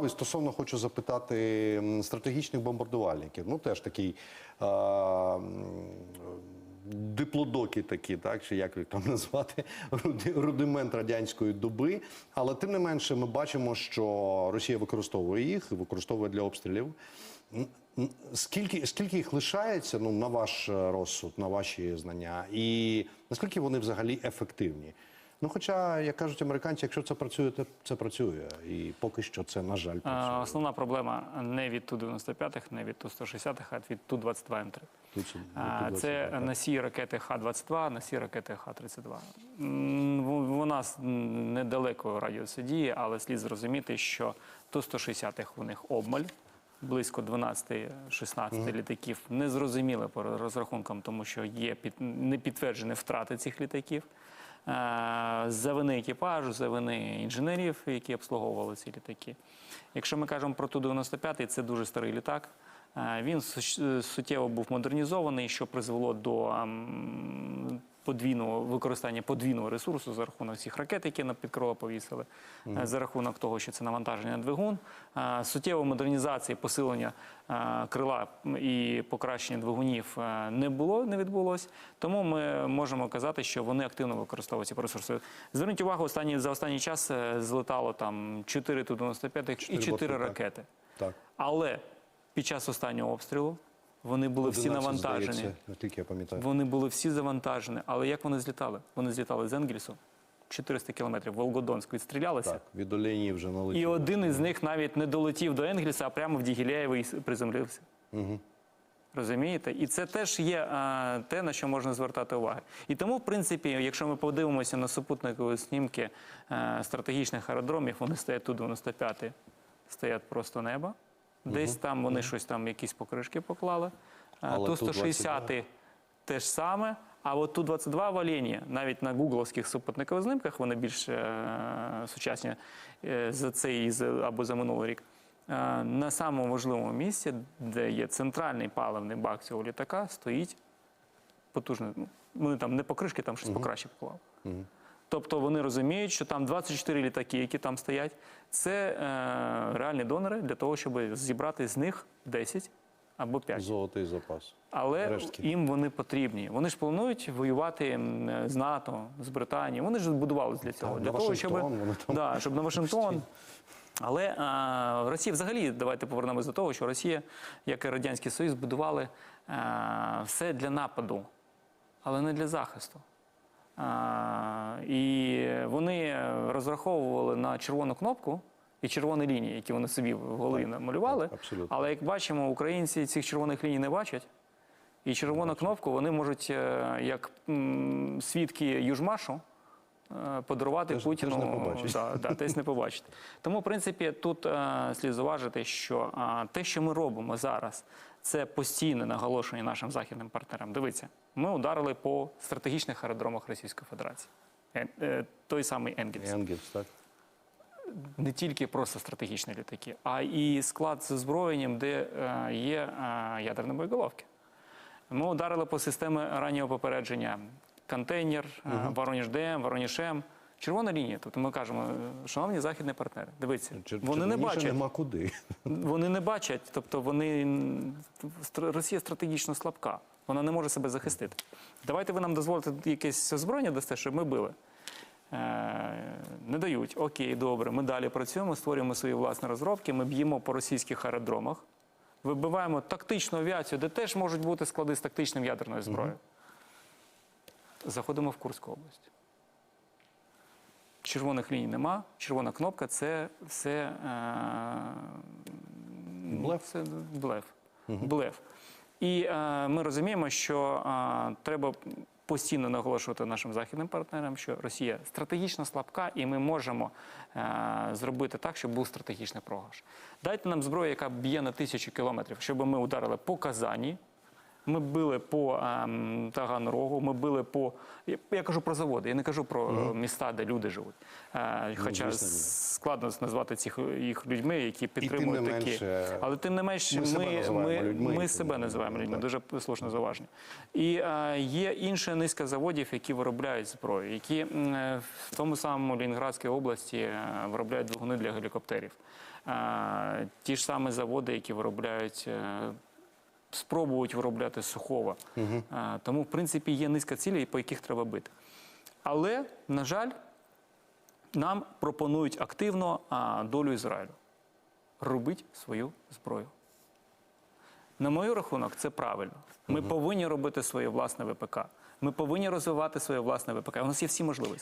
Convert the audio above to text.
цікавий. Стосовно хочу запитати стратегічних бомбардувальників. Ну теж такий е, диплодоки такі, так чи як їх там назвати, рудимент радянської доби. Але тим не менше, ми бачимо, що Росія використовує їх використовує для обстрілів. Скільки, скільки їх лишається ну, на ваш е, розсуд, на ваші знання, і наскільки вони взагалі ефективні? Ну, хоча, як кажуть американці, якщо це працює, то це працює. І поки що це, на жаль, працює. Основна проблема не від Ту-95, не від Ту-160, а від Ту-22М3. Тут це- А, Це 22, носії ракети Х-22, носії ракети Х-32. М, в- Вона недалеко радіусу дії, але слід зрозуміти, що Ту-160 у них обмаль. Близько 12-16 літаків не зрозуміли по розрахункам, тому що є під, не підтверджені втрати цих літаків. Е, За вини екіпажу, за вини інженерів, які обслуговували ці літаки. Якщо ми кажемо про Ту-95, це дуже старий літак. Е, Він суттєво був модернізований, що призвело до ем, подвійного використання подвійного ресурсу за рахунок цих ракет, які на підкрило повісили, е, за рахунок того, що це навантаження на двигун, Е, суттєво модернізації, посилення е, крила і покращення двигунів не було, не відбулось. Тому ми можемо казати, що вони активно використовують ці ресурси. Зверніть увагу, останні за останній час злетало там 4 Ту-95 і Чотири 4 ракети. Так. Але під час останнього обстрілу вони були всі навантажені. здається, я пам'ятаю. Вони були всі завантажені. Але як вони злітали? Вони злітали з Енгельсу 400 кілометрів, Волгодонськ відстрілялися. Так, від Оленії вже налетіло. І один із них навіть не долетів до Енгельса, а прямо в Дігіляєво і приземлився. Розумієте? І це теж є а, те, на що можна звертати увагу. І тому, в принципі, якщо ми подивимося на супутникові снімки е, стратегічних аеродромів, вони стоять тут 95 стоять просто неба. Десь там вони щось там, якісь покришки поклали. Е, Але ту 160 те ж саме. А от ту 22 в Олені, навіть на гугловських супутникових знімках, вони більш е, сучасні е, за цей або за минулий рік. Е, на самому важливому місці, де є центральний паливний бак цього літака, стоїть потужний. ну, Вони там не покришки, там щось покраще поклав. Тобто вони розуміють, що там 24 літаки, які там стоять, це е, реальні донори для того, щоб зібрати з них 10 або 5. Золотий запас. Але Рештки. їм вони потрібні. Вони ж планують воювати з НАТО, з Британією. Вони ж будувалися для цього. Так, для на того, щоб, вони там да, щоб на Вашингтон. Але а, Росія взагалі, давайте повернемось до того, що Росія, як і Радянський Союз, будували а, все для нападу, але не для захисту. І вони розраховували на червону кнопку і червоні лінії, які вони собі в голові намалювали. абсолютно. Але як бачимо, українці цих червоних ліній не бачать. І червону кнопку вони можуть, е, як свідки Южмашу, подарувати Теж- Путіну. теж не побачать. Да, да, теж не побачити. Тому, в принципі, тут е, слід зауважити, що е, те, що ми робимо зараз, це постійне наголошення нашим західним партнерам. Дивіться, ми ударили по стратегічних аеродромах Російської Федерації. Е, е, той самий Енгельс Енгельс, так? не тільки просто стратегічні літаки, а і склад з озброєнням, де е, є е, ядерні боєголовки. Ми ударили по системі раннього попередження контейнер, е, Воронеж ДМ, Воронеж М. Червона лінія. Тобто ми кажемо, шановні західні партнери, дивіться, Чер- вони не бачать. нема куди. Вони не бачать, тобто вони Росія стратегічно слабка, вона не може себе захистити. Давайте ви нам дозволите якесь озброєння дасте, щоб ми били. Е, Не дають. Окей, добре. Ми далі працюємо, створюємо свої власні розробки. Ми б'ємо по російських аеродромах, вибиваємо тактичну авіацію, де теж можуть бути склади з тактичним ядерною зброєю. Заходимо в Курську область. Червоних ліній нема. Червона кнопка це все е, Блеф. Це блеф. Блеф. І е, ми розуміємо, що е, треба постійно наголошувати нашим західним партнерам, що Росія стратегічно слабка, і ми можемо е, зробити так, щоб був стратегічний програш. Дайте нам зброю, яка б'є на тисячу кілометрів, щоб ми ударили по Казані. Ми били по ем, Таганрогу, ми били по. Я, я кажу про заводи, я не кажу про е, міста, де люди живуть. Е, хоча Ну, складно назвати цих їх людьми, які підтримують такі. менше, Але тим не менш, ми ми, себе називаємо людьми, ми себе називаємо людьми. Дуже слушне зауваження. І е, є інша низка заводів, які виробляють зброю, які е, в тому самому Лінградській області е, виробляють двигуни для гелікоптерів. Е, ті ж самі заводи, які виробляють. е, Спробують виробляти сухого. Е, Тому, в принципі, є низка цілей, по яких треба бити. Але, на жаль, нам пропонують активно а, долю Ізраїлю. Робіть свою зброю. На мою рахунок, це правильно. Ми повинні робити своє власне ВПК. Ми повинні розвивати своє власне ВПК. У нас є всі можливості.